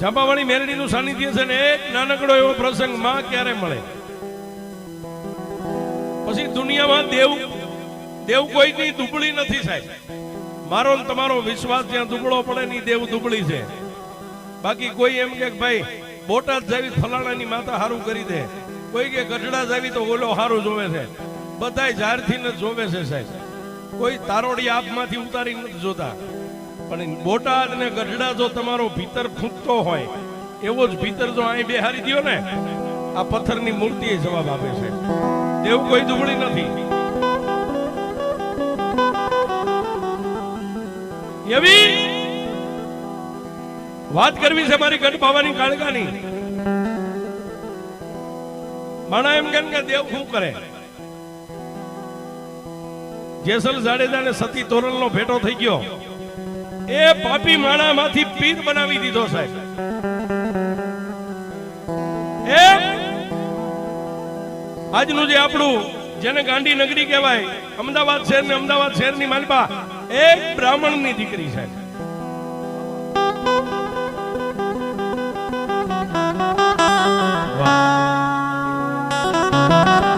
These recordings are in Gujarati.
જાંબાવાળી મેરડીનું સાનિધ્ય છે ને એક નાનકડો એવો પ્રસંગમાં ક્યારે મળે? પછી દુનિયામાં દેવ દેવ કોઈની દુબળી નથી સાહેબ. મારો ને તમારો વિશ્વાસ જ્યાં દુબળો પડે ની દેવ દુબળી છે. બાકી કોઈ એમ કે ભાઈ, બોટાદ જાવી ફલાણાની માતા હારું કરી દે. કોઈ કે ગઢડા જાવી તો ઓલો હારું જોવે છે. બધાય જારથી જ જોવે છે સાહેબ. કોઈ તારોડી આપમાંથી ઉતારી નથી જોતા. પણ બોટાદ ને ગઢડા જો તમારો ભીતર ફૂંકતો હોય, એવો જ ભીતર જો અહીં બેહારી દ્યો ને, આ પથ્થરની મૂર્તિ જવાબ આપે છે. દેવ કોઈ દુબળી નથી. એવી વાત કરવી છે મારી ગઢ બાવાની કાળકાની માણા એમ કેમ કે દેવ શું કરે? જેસલ જાડેજા ને સતી તોરલ નો ભેટો થઈ ગયો. એ પાપી માણા માંથી પીર બનાવી દીધો સાહેબ. એ? આજનું જે આપણું, જેને ગાંધી નગરી કહેવાય, અમદાવાદ શહેર ને અમદાવાદ શહેરની માલપા એક બ્રાહ્મણની દીકરી સાહેબ.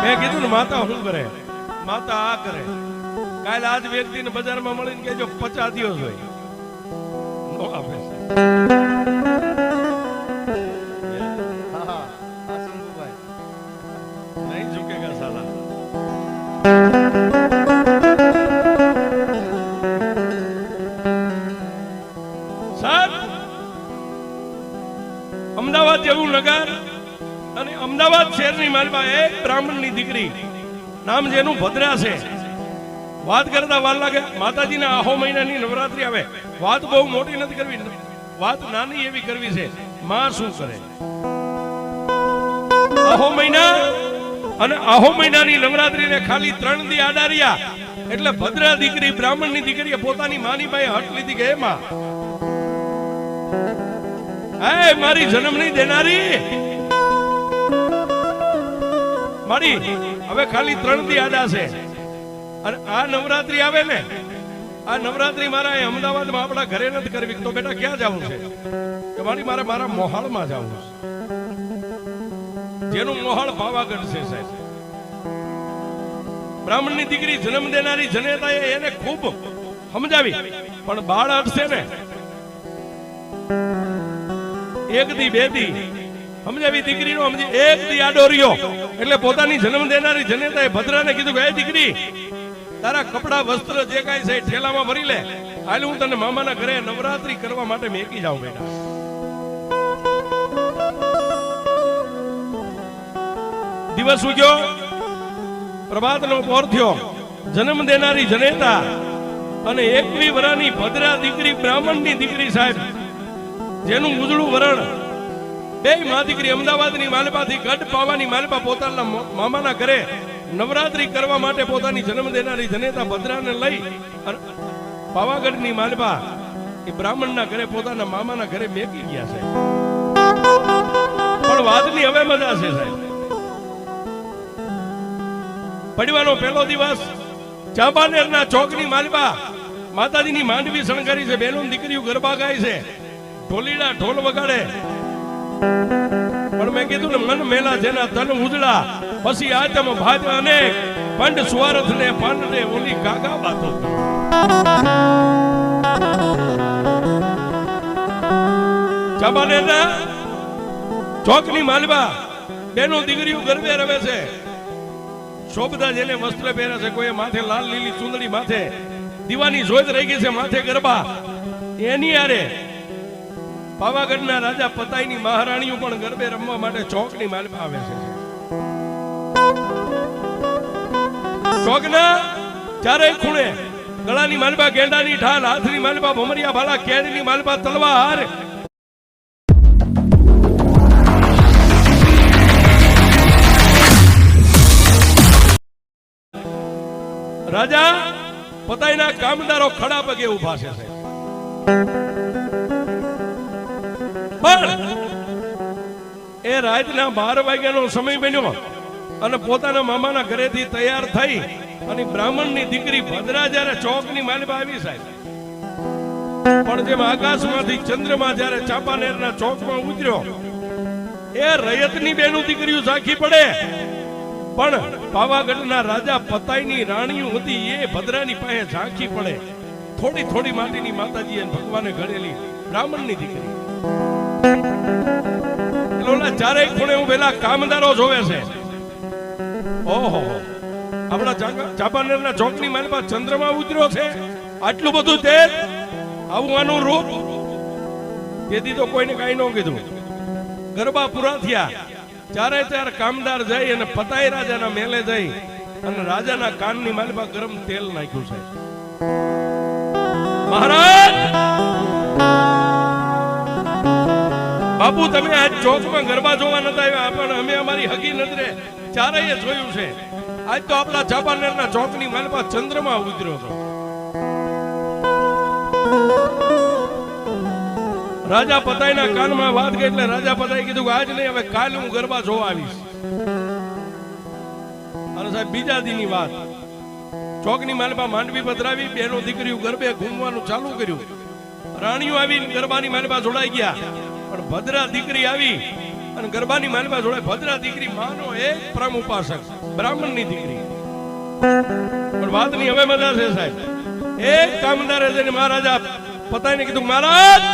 મેં કીધું ને, માતા શું કરે? માતા આ કરે. કાલે આજ વ્યક્તિને બજારમાં મળીને કેજો પચાસ દિવસ હોય. નો આપે સાહેબ અમદાવાદ જેવું નગર અને અમદાવાદ શહેરની માલમાં એક બ્રાહ્મણની દીકરી નામ જેનું ભદ્રા છે વાત કરતા વાર લાગે, માતાજીના આહો મહિનાની નવરાત્રી આવે. વાત બહુ મોટી નથી કરવી. વાત નાની એવી કરવી છે, માં શું કરે? આહો મહિના અને આહો મહિનાની નવરાત્રીને ખાલી ત્રણ દી આડાર્યા એટલે ભદ્રા દીકરી, બ્રાહ્મણની દીકરીએ પોતાની માની પાસે હટ લીધી કે એમાં હે મારી જન્મ નહીં દેનારી, મારી, હવે ખાલી ત્રણ દી આડા છે. અને આ નવરાત્રી આવે ને, આ નવરાત્રી મારા અહીં અમદાવાદમાં આપણા ઘરે નથી કરવી. તો બેટા ક્યાં જવું છે? કે મારી મારે મારા મોહાળમાં જવું છે. જેનું મોહળ પાવાગઢ છે સાહેબ. બ્રાહ્મણની દીકરી જન્મ દેનારી જનેતાએ એને ખૂબ સમજાવી. પણ બાળ અટશે ને? એક દી, બે દી. સમજાવી દીકરીનો સમજી એક દી આડો રહ્યો. એટલે પોતાની જન્મ દેનારી જનેતાએ ભદ્રાને કીધું કે, એ દીકરી તારા કપડા, વસ્ત્ર જે કાંઈ છે ઠેલામાં ભરી લે. હાલ હું તને મામાના ઘરે નવરાત્રી કરવા માટે મેકી જાઉં બેટા. દિવસ ઉગ્યો. પ્રભાતનો પોર થયો. જન્મ દેનારી જનેતા અને એકવી વરાની ભદ્રા દીકરી બ્રાહ્મણની દીકરી સાહેબ. જેનું ઉજળું વરણ બે મા દીકરી અમદાવાદની માલપાથી ગઢ પાવાની માલપા પોતાના મામાના ઘરે નવરાત્રી કરવા માટે પોતાની જન્મ દેનારી જનેતા ભદ્રાને લઈ પાવાગઢની માલબા એ બ્રાહ્મણના ઘરે પોતાના મામાના ઘરે મેકી ગયા છે. પણ વાતની હવે મજા છે સાહેબ. પડવાનો પહેલો દિવસ ચાંપાનેરના ચોકની માલબા માતાજીની માંડવી શણગારી છે. બેનું દીકરીઓ ગરબા ગાય છે. ઢોલીડા ઢોલ વગાડે. પણ મેં કીધું ને, મન મેલા જેના તન ઉજળા. પછી આતમ ભાજ અનેક પંડ સ્વાર્થ ને પાંડે ઓલી ગાગા વાતો ચબાને ના ચોકની માલવા બેનો દીકરીઓ ગરબે રમે છે. શોભદા જેને વસ્ત્ર પહેરે છે કોઈ માથે લાલ લીલી ચુંદડી માથે દીવાની જોત રહી ગઈ છે, માથે ગરબા. એની આરે પાવાગઢના રાજા પતાઈની મહારાણીઓ પણ ગરબે રમવા માટે ચોકની માલમાં આવે છે ચોકના ચારેય ખૂણે ગળાની માલબા ગેંડાની ઢાલ, હાથની માલબા ભમરિયા ભાલા કેળની માલપા, તલવાર રાજા પતાઈના કામદારો ખડા પગે ઊભા છે. એ રાતના બાર વાગ્યાનો સમય બન્યો અને પોતાના મામાના ઘરેથી તૈયાર થઈ અને બ્રાહ્મણની દીકરી ભદ્રા જ્યારે ચોકની માલમાં આવી સાહેબ. પણ જેમ આકાશમાંથી ચંદ્રમાં જ્યારે ચાંપાનેરના ચોકમાં ઉતર્યો, એ રયતની બેનું દીકરીઓ સાખી પડે. પણ પાવાગઢના રાજા પતાઈની રાણીઓ હતી એ ભદ્રાની પાસે ઝાંખી પડે. થોડી થોડી માટીની માતાજી એ ભગવાને ઘડેલી બ્રાહ્મણની દીકરી. એટલે ઓલા ખૂણે હું પેલા કામદારો જોવે છે. ઓહો. આપણા ચાંપા- ચાંપાનેરના ચોકની મારી પાસે ચંદ્રમાં ઉતર્યો છે. આટલું બધું તેજ આવું રૂપ? તેથી તો કોઈને કાંઈ ન કીધું. ગરબા પૂરા થયા. ચારે ચાર કામદાર જઈ અને પતાઈ રાજાના મેલે જઈ અને રાજાના કાનની માલમાં ગરમ તેલ નાખ્યું છે. મહારાજ! બાપુ, તમે આજ ચોકમાં ગરબા જોવા નતા આવ્યા, પણ અમે અમારી હગી નજરે ચારેય જોયું છે. આજ તો આપણા ચાંપાનેરના ચોકની મારી ચંદ્રમાં ઉતર્યો હતો. રાજા પતાઈના કાનમાં વાત ગઈ એટલે રાજા પતાઈ કીધું કે આજ નહીં, હવે કાલ હું ગરબા જોવા આવીશ. અને સાહેબ, બીજા દીની વાત. ચોકની માલપા માંડવી પધરાવી, બેનો દીકરીઓ ગરબે ઘૂમવાનું ચાલુ કર્યું. રાણીઓ આવી ગરબાની માલપા જોડાઈ ગયા. પણ ભદ્રા દીકરી આવી અને ગરબાની માલમાં જોડે ભદ્રા દીકરી માનો એક પ્રમ ઉપાસક, બ્રાહ્મણની દીકરી. પણ વાતની હવે મજા છે સાહેબ. એક કામદારે જઈને મહારાજા પતાઈને કીધું, મહારાજ,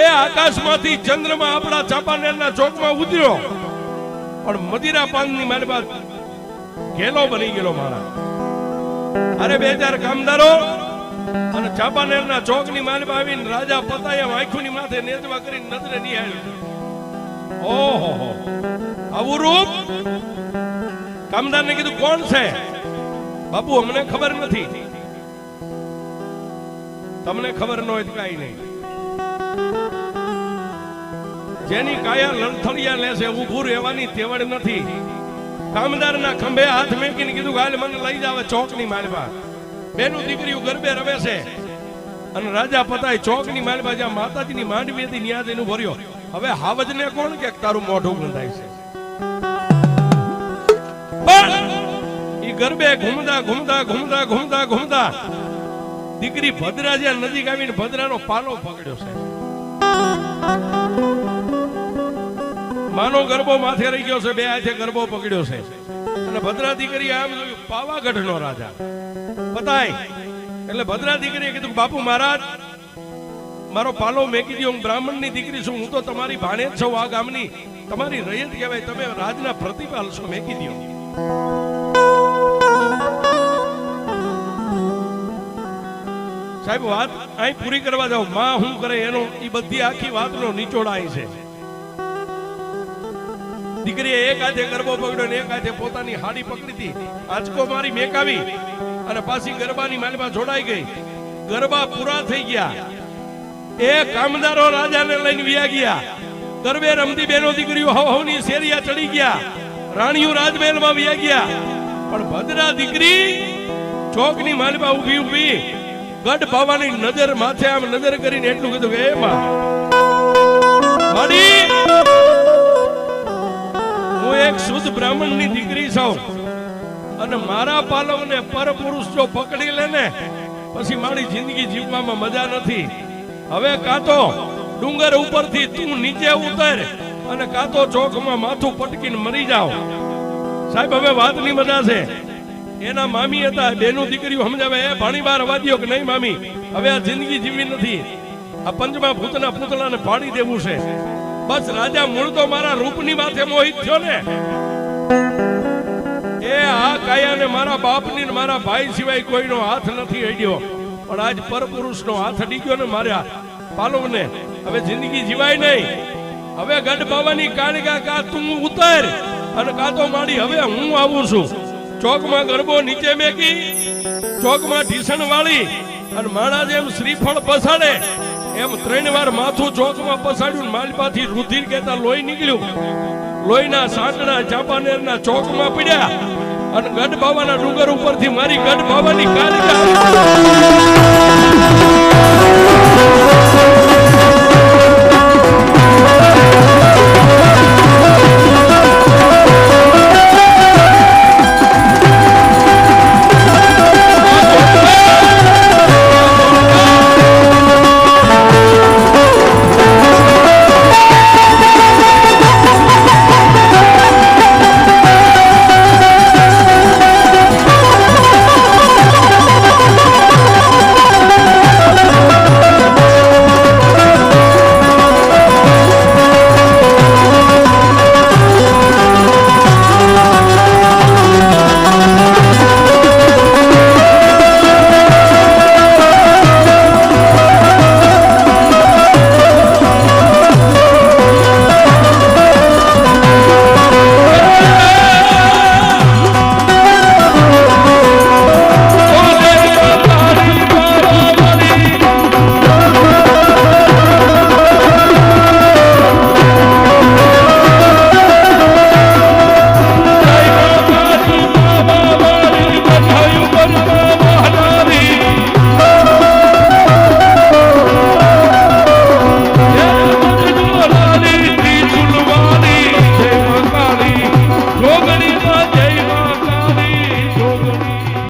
એ આકાશમાંથી ચંદ્રમાં આપણા ચાંપાનેરના ચોકમાં ઉતર્યો. પણ મદિરા પાનની મારી બાદ ઘેલો બની ગયેલો મારા અરે બે ચાર કામદારો અને ચોકની મારી પાસે આવીને રાજા પતાયા આંખોની માથે નેતવા કરીને નજરે નિહાળ્યું ઓહો. આવું રૂપ? કામદારને કીધું, કોણ છે? બાપુ, અમને ખબર નથી. તમને ખબર ન હોય કાંઈ નહીં. જેની કાયા લણથળિયા લેશે ઊભું રહેવાની તેવડ નથી. કામદારના ખંભે હાથ મેકીને કીધું, હાલ મને લઈ જાવે ચોકની માલમાં બેનું દીકરીઓ ગરબે રમે છે. અને રાજા પતાય ચોકની માલમાં જ્યાં માતાજીની માંડવી હતી ન્યા જઈને ભર્યો. હવે હાવજ ને કોણ કે તારું મોઢું બંધાય છે? પણ ગરબે ઘૂમતા ઘૂમતા ઘૂમતા ઘૂમતા ઘૂમતા દીકરી ભદ્રા જ્યાં નજીક આવીને ભદ્રાનો પાલો પકડ્યો છે. માનો ગરબો માથે રહી ગયો છે, બે હાથે ગરબો પકડ્યો છે. અને ભદ્રા દીકરી આમ જોયું પાવાગઢ નો રાજા. બતાય એટલે ભદ્રા દીકરીએ કીધું બાપુ મહારાજ, મારો પાલો મેકી દો હું બ્રાહ્મણની દીકરી છું, હું તો તમારી ભાણેજ છું આ ગામની. તમારી રયત કહેવાય, તમે રાજના પ્રતિપાલ છો, મેકી દો સાહેબ, વાત અહીં પૂરી કરવા જાવમાં હું કરે એનો એ બધી આખી વાતનો નીચોડ અહીં છે. દીકરીએ એક હાથે ગરબો પકડ્યો ને એક હાથે પોતાની હાડી પકડી હતી. આંચકો મારી મેકાવી અને પાછી ગરબાની માલમાં જોડાઈ ગઈ. ગરબા પૂરા થઈ ગયા. એ કામદારો રાજાને લઈને વ્યા ગયા. ગરબે રમતી બેનો દીકરીઓ હવ હવની શેરિયા ચડી ગયા. રાણીઓ રાજમહેલમાં વ્યા ગયા. પણ ભદ્રા દીકરી ચોકની માલમાં ઊભી ઊભી ગઢ બાવાની નજર માથે આમ નજર કરીને એટલું કીધું કે, એ માં હું એક શુદ્ધ બ્રાહ્મણની દીકરી છું. અને મારા પાલવને પરપુરુષ જો પકડી લે ને, પછી મારી જિંદગી જીવવામાં મજા નથી. હવે કાં તો ડુંગર ઉપરથી તું નીચે ઉતર અને કાં તો ચોકમાં માથું પટકીને મરી જાવ. સાહેબ, હવે વાતની મજા છે. એના મામી હતા, બેનું દીકરીઓ સમજાવે, એ ભાણી બાર વાદ્યો કે નહીં મામી? હવે આ જિંદગી જીવી નથી. આ પંચમા ભૂતના પૂતળાને પાણી દેવું છે. બસ રાજા, મૂળ તો મારા રૂપની માથે મોહિત થયો ને. એ આ કાયાને મારા બાપની મારા ભાઈ સિવાય કોઈનો હાથ નથી અડ્યો પણ આજ પરપુરુષનો હાથ અડી ગયો ને માર્યા પાલવને. હવે જિંદગી જીવાય નહીં. હવે ગઢ બાવાની કાળિકા કા તું ઉતર અને કા તો માડી, હવે હું આવું છું. ચોકમાં ગરબો નીચે મેકી, ચોકમાં ઢીસણ વાળી અને માણા જેમ શ્રીફળ પસાડે એમ ત્રણ વાર માથું ચોકમાં પસાડ્યું માલપાથી રુધિર કહેતા લોહી નીકળ્યું. લોહીના સાંકડા ચાંપાનેરના ચોકમાં પડ્યા અને ગઢ બાવાના ડુંગર ઉપરથી મારી ગઢ બાવાની કાલિકા